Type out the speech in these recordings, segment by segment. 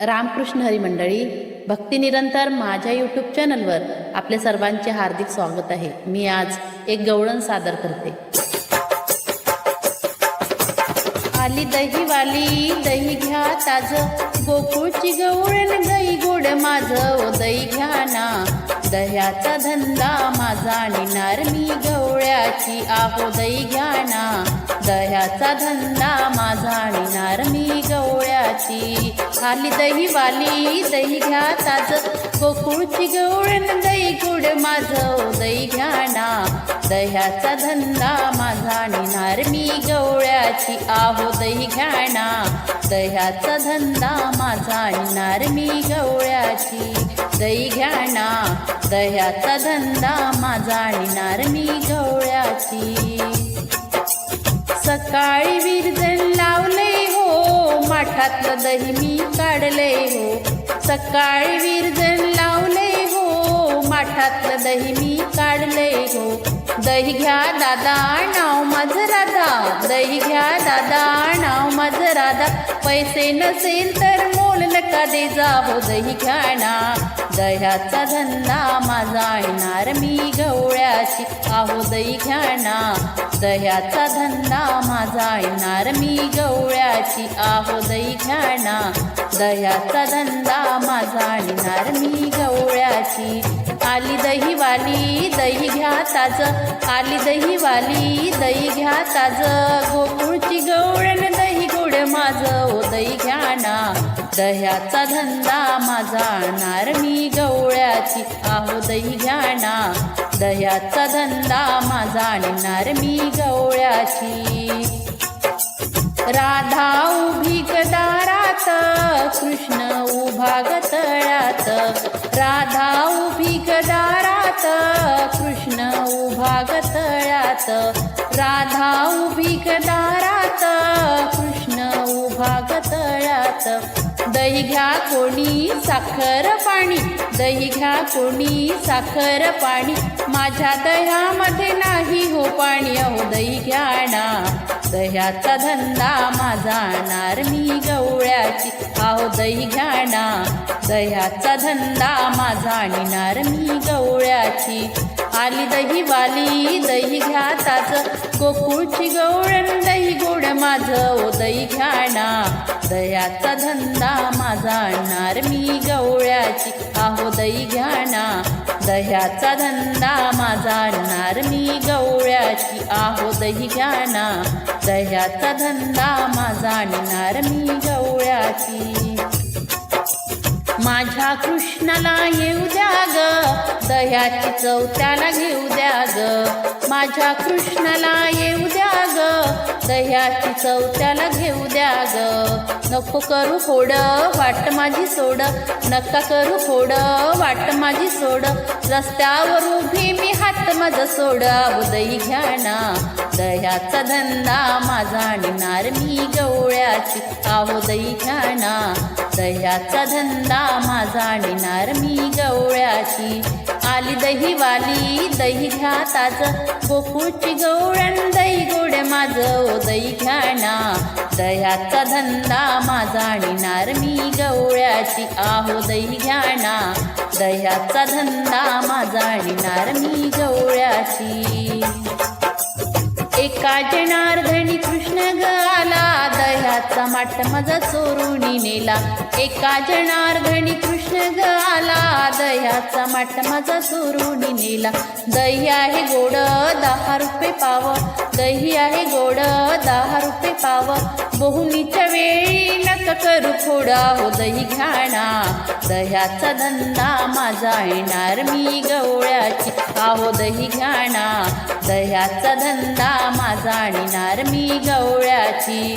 रामकृष्ण हरी मंडळी भक्ती निरंतर माझ्या यूट्यूब चॅनलवर आपल्या सर्वांचे हार्दिक स्वागत आहे. मी आज एक गवळण सादर करते. आली दहीवाली दही घ्या ताज. गोकुळची गवळण दही गोड माझ. दही घ्या ना. दह्याचा धंदा माझा नेणार मी गवळ्याची आहो दही घ्या ना दह्याचा धंदा माझा नेणार मी गवळ्याची. आली दहीवाली दही घ्या ताज. गोकुळची गवळण दही गुड माझ दही घ्या ना दह्याचा धंदा माझा नेणार मी गवळ्याची आहो दही घ्या ना दह्याचा धंदा माझा नेणार मी गवळ्याची. दही घ्या ना दह्याचा धंदा माझा आणणार मी गवळ्याची. सकाळी विरजण लावले हो माठातलं दही मी काढले हो. सकाळी विरजण लावले हो माठातलं दही मी काढले हो. दही घ्या दादा नाव माझं राधा. दही घ्या दादा नाव माझं राधा. पैसे नसेल तर मोल नका दे जा हो दही घ्या ना. दह्याचा धंदा माझा येणार मी गवळ्याची आहो दही घ्या ना दह्याचा धंदा माझा येणार मी गवळ्याची आहो दही घ्या ना दह्याचा धंदा माझा येणार मी गवळ्याची आली दहीवाली दही घ्या ताज. आली दहीवाली दही घ्या ताज. गोकुळची गवळण दही गोड माझं. ओ दही घ्या ना दह्याचा धंदा माझा आणणार गवळ्याची आहो दही घ्या ना दह्याचा धंदा माझा आणणार मी गवळ्याची राधा उभी गदारात कृष्ण उभा गतळ्यात. राधा उभी गदारात कृष्ण उभा गतळ्यात. राधा उभी गदारात कृष्ण उभा गतळ्यात. दही घ्या कोणी साखर पाणी. दही घ्या कोणी साखर पाणी. माझ्या दह्यामध्ये नाही हो पाणी. अहो दही घ्या ना. दह्याचा धंदा माझा आणणार मी गवळ्याची. अहो दही घ्या ना. दह्याचा धंदा माझा आणणार मी गवळ्याची. आली दहीवाली दही घ्या ताज. गोकुळची गवळण दही गोड दही दयाचा हो दह्याचा धंदा माझा आणणार मी गवळ्याची आहो दही घ्या ना दह्याचा धंदा माझा आणणार मी गवळ्याची आहो दही घ्या ना दह्याचा धंदा माझा आणणार मी गवळ्याची माझ्या कृष्णाला येऊ द्या ग दह्याची चौथ्याला घेऊ द्या ग. माझ्या कृष्णाला येऊ द्या ग. दह्याची चव त्याला घेऊ द्या ग. नको करू खोड वाट माझी सोड. नका करू खोड वाट माझी सोड. रस्त्यावर उभी मी हात माझं सोड. अहो घ्या ना. दह्याचा धंदा माझा आणणार मी गवळ्याची. आहो घ्या ना. दह्याचा धंदा माझा आणणार मी गवळ्याची. आली दहीवाली दही घ्या ताज. गोकुळची गवळण दही गोड माझं. ओ दही घ्या ना. दह्याचा धंदा माझा आणणार मी गवळ्याची. आहो दही घ्या ना. दह्याचा धंदा माझा आणणार मी गवळ्याची. एका जनार्दनी कृष्ण गा आला दह्याचा माठ माझा चोरून नेला. एका जनार्दनी कृष्ण ग आला. दह्याचा माठ माझा चोरून नेला. दही आहे गोड दहा रुपये पाव. दही आहे गोड दहा रुपये पाव. बहुनीच्या वेळी नका करू फोडा हो दही घाणा दह्याचा धंदा माझा येणार मी गवळ्याची. आहो दही घ्याणा दह्याचा धंदा माझा आणणार मी गवळ्याची.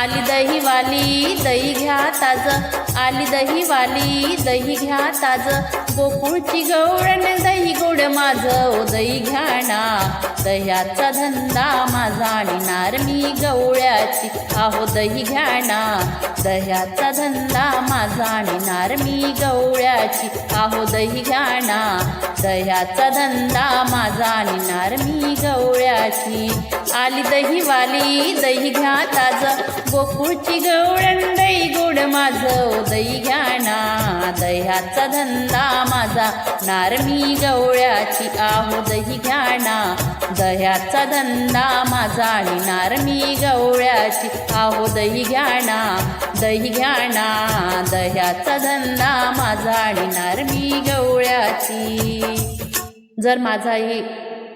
आली दहीवाली दही घ्या ताज. आली दहीवाली दही घ्या ताज. गोकुळची गवळण दही गोड माझं. दही घ्या ना. दह्याचा धंदा माझा आणणार मी गवळ्याची. आहो दही घ्या ना. दह्याचा धंदा माझा आणणार मी गवळ्याची. आहो दही घ्या ना. दह्याचा धंदा माझा आणणार मी गवळ्याची. आली दहीवाली दही घ्या ताज. गोकुळची गवळण गोड माझं दही घ्या ना. दह्याचा धंदा माझा. नारमी गवळ्याची आहो दही घ्या ना. दह्याचा धंदा माझा आणि नारमी गवळ्याची आहो दही घ्या ना. दही घ्या ना. दह्याचा धंदा माझा आणि नारमी गवळ्याची. जर माझाही